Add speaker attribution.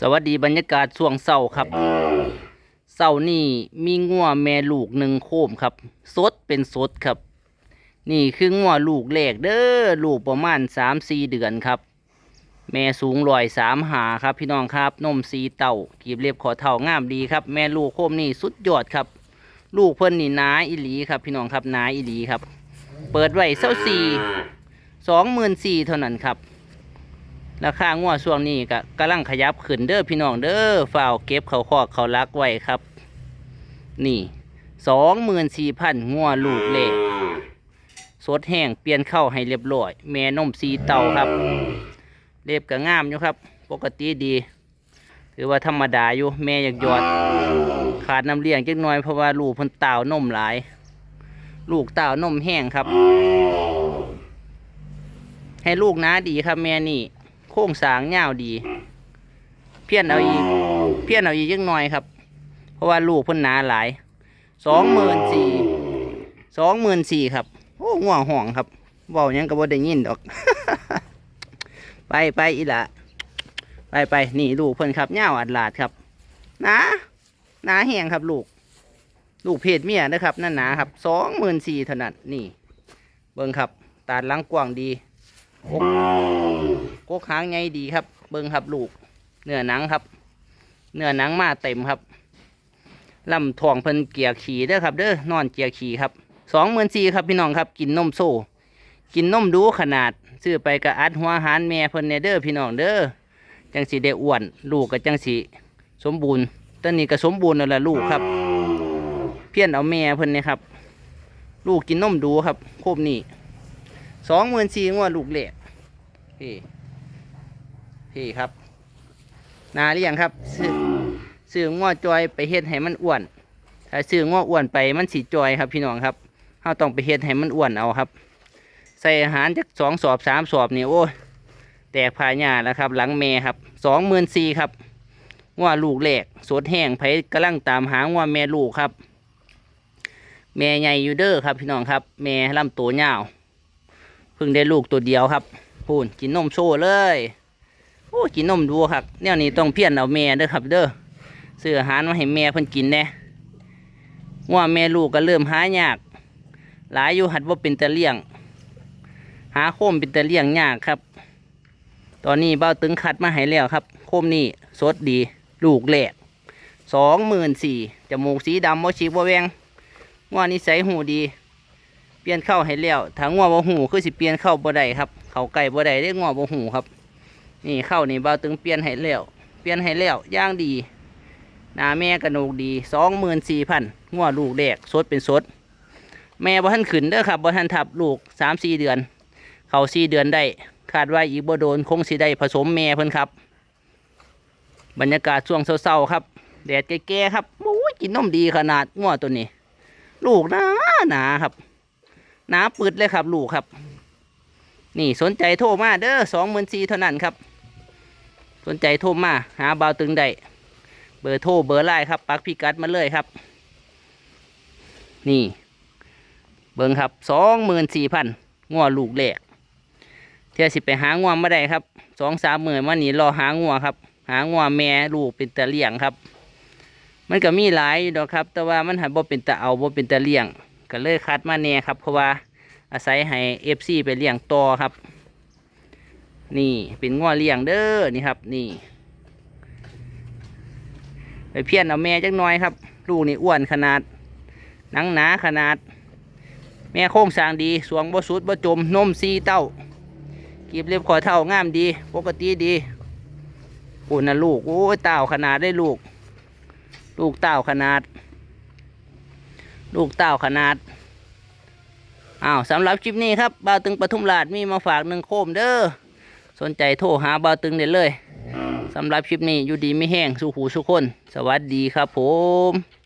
Speaker 1: สวัสดีบรรยากาศช่วงเศร้าครับเศร้านี่มีงัวแม่ลูกหนึ่งโคมครับสดเป็นสดครับ นี่คืองัวลูกแรกเด้อลูกประมาณสามสี่เดือนครับ แม่สูงรอยสามหาครับ พี่น้องครับนมสีเต่ากีบเล็บขอเท่างามดีครับ แม่ลูกโคมนี่สุดยอดครับ ลูกเพิ่นนี่นาอิลีครับ พี่น้องครับนาอิลีครับ เปิดไว้เศร้าสี่สองหมื่นสี่เท่านั้นครับ ราคางัวช่วงนี้ก็กำลังขยับขึ้นเด้อพี่น้องเด้อฝ่าวเก็บเขาคอกเขาลักไว้ครับ นี่สองหมื่นสี่พันงัวลูกเล็กสดแห้งเปลี่ยนเข้าให้เรียบร้อย แม่นมสีเต่าครับ เล็บก็งามอยู่ครับ ปกติดีถือว่าธรรมดาอยู่แม่อยากหยอด ขาดน้ำเลี้ยงจักหน่อยเพราะว่าลูกพิ่นเต่านมหลาย ลูกเต่านมแห้งครับ ให้ลูกน้าดีครับแม่นี่ โค้งสร้างยาวดี เพี้ยนเอาอีก เพี้ยนเอาอีกจักหน่อยครับ เพราะว่าลูกเพิ่นหนาหลายสองหมื่นสี่สองหมื่นสี่ครับ โอ้ง่วงห่องครับเว้าหยังก็บ่ได้ยินดอก ไปไปอีหละไปไปนี่ลูกเพิ่นครับยาวอัดลาดครับหนาหนาแห้งครับลูก ลูกเพศเมียนะครับนั่นหนาครับสองหมื่นสี่เท่านั้นนี่ เบิ่งครับ ตาดหลังกว้างดีกก กกหางไงดีครับ เบิ่งครับลูกเนื้อหนังครับ เนื้อหนังมาเต็มครับลำถ่องเพิ่นเกียร์ขี่เด้อครับ เด้อนอนเกียร์ขี่ครับสองหมื่นสี่ครับพี่น้องครับ กินนมโซ่กินนมดูขนาด ซื้อไปกระอัดหัวอาหารแม่เพิ่นเนเด้อพี่น้องเด้อจังสีได้อ้วน ลูกก็จังสีสมบูรณ์ตอนนี้ก็สมบูรณ์แล้วล่ะลูกครับ เพี้ยนเอาแม่เพิ่นเนี่ยครับ ลูกกินนมดูครับโคบนี่สองหมื่นสี่งวดลูกเล็กพี่ พี่ครับ นาเรียงครับซื้อซื้อง้อจอยไปเฮ็ดให้มันอ้วน ถ้าซื้อง้ออ้วนไปมันสีจอยครับพี่น้องครับเราต้องไปเฮ็ดให้มันอ้วนเอาครับ ใส่อาหารจากสองสอบสามสอบนี่โอ้แตกพาหญ้าแล้วครับ หลังเมครับสองหมื่นสี่ครับง้อลูกแหลกสดแห้งไผกำลังตามหาง้อแม่ลูกครับ แม่ใหญ่อยูเด้อครับพี่น้องครับ แม่ลำตัวยาวเพิ่งได้ลูกตัวเดียวครับพูนกินนมโซ่เลย อ้กินนมดูครับแนวนี้ต้องเพี้ยนเอาแม่เด้อครับ เด้อซื้ออาหารมาให้แม่เพิ่นกินแน่ว่าแม่ลูกก็เริ่มหายาก หลายอยู่หัดว่าเป็นตะเลี่ยง หาโคมเป็นตะเลี่ยงยากครับ ตอนนี้เบ้าตึงคัดมาให้แล้วครับ โคมนี่สดดี ลูกแหลกสองหมื่นสี่จมูกสีดำโมชีบวแวงว่านิสัยหูดี เปลี่ยนเข้าให้แล้วถ้างัวบ่หูคือสิเปลี่ยนเข้าบ่ได้ครับ เขาไก่บ่ได้ได้งัวบ่หูครับ นี่เข้านี่เบาตึงเปลี่ยนให้แล้วเปลี่ยนให้แล้วย่างดีนาแม่กระโนกดีสองหมื่นสี่พันงัวลูกแดกสดเป็นสด แม่บ่ทันขึ้นเด้อครับบ่ทันทับลูกสามสี่เดือน เขาสี่เดือนได้คาดว่าอีกบ่โดนคงสิได้ผสมแม่เพิ่นครับ บรรยากาศช่วงเศร้าๆครับ แดดแก่ๆครับโอ้ยกินนมดีขนาดงัวตัวนี้ ลูกหนาหนาครับหนาปึดเลยครับลูกครับ นี่สนใจโทรมาเด้อสองหมื่นสี่เท่านั้นครับ สนใจโทรมา หาเบาตึงได้เบอร์โทรเบอร์ไลน์ครับ ปักพิกัดมาเลยครับ นี่ เบิ้งครับสองหมื่นสี่พันงัวลูกแหลกเที่ยสิไปหางัวมาได้ครับสองสามหมื่นวันนี้รอหางัวครับ หางัวแม่ลูกเป็นตะเลี่ยงครับ มันก็มีหลายอยู่ดอกครับ แต่ว่ามันหันบ่เป็นตะเอาบ่เป็นตะเลี่ยง ก็เลยคัดมาแน่ครับ เพราะว่าอาศัยให้เอฟซีไปเลี้ยงต่อครับ นี่เป็นง้อเลี้ยงเด้อนี่ครับ นี่ ไปเพี้ยนเอาแม่จักหน่อยครับ ลูกนี่อ้วนขนาดหนังหนาขนาด แม่โค้งสร้างดี สวงบ่สุดบ่จมนมซีเต้ากีบเล็บขอเท่างามดี ปกติดีปุ่นนะลูกโอ้ยเต่าขนาดได้ลูก ลูกเต่าขนาด ลูกเต่าขนาดอ้าวสำหรับคลิปนี้ครับบ่าวตึงปทุมราชมีมาฝากหนึ่งโคมเด้อ สนใจโทรหาบ่าวตึงได้เลยสำหรับคลิปนี้อยู่ดีไม่แห้งสู้หูสู้คน สวัสดีครับผม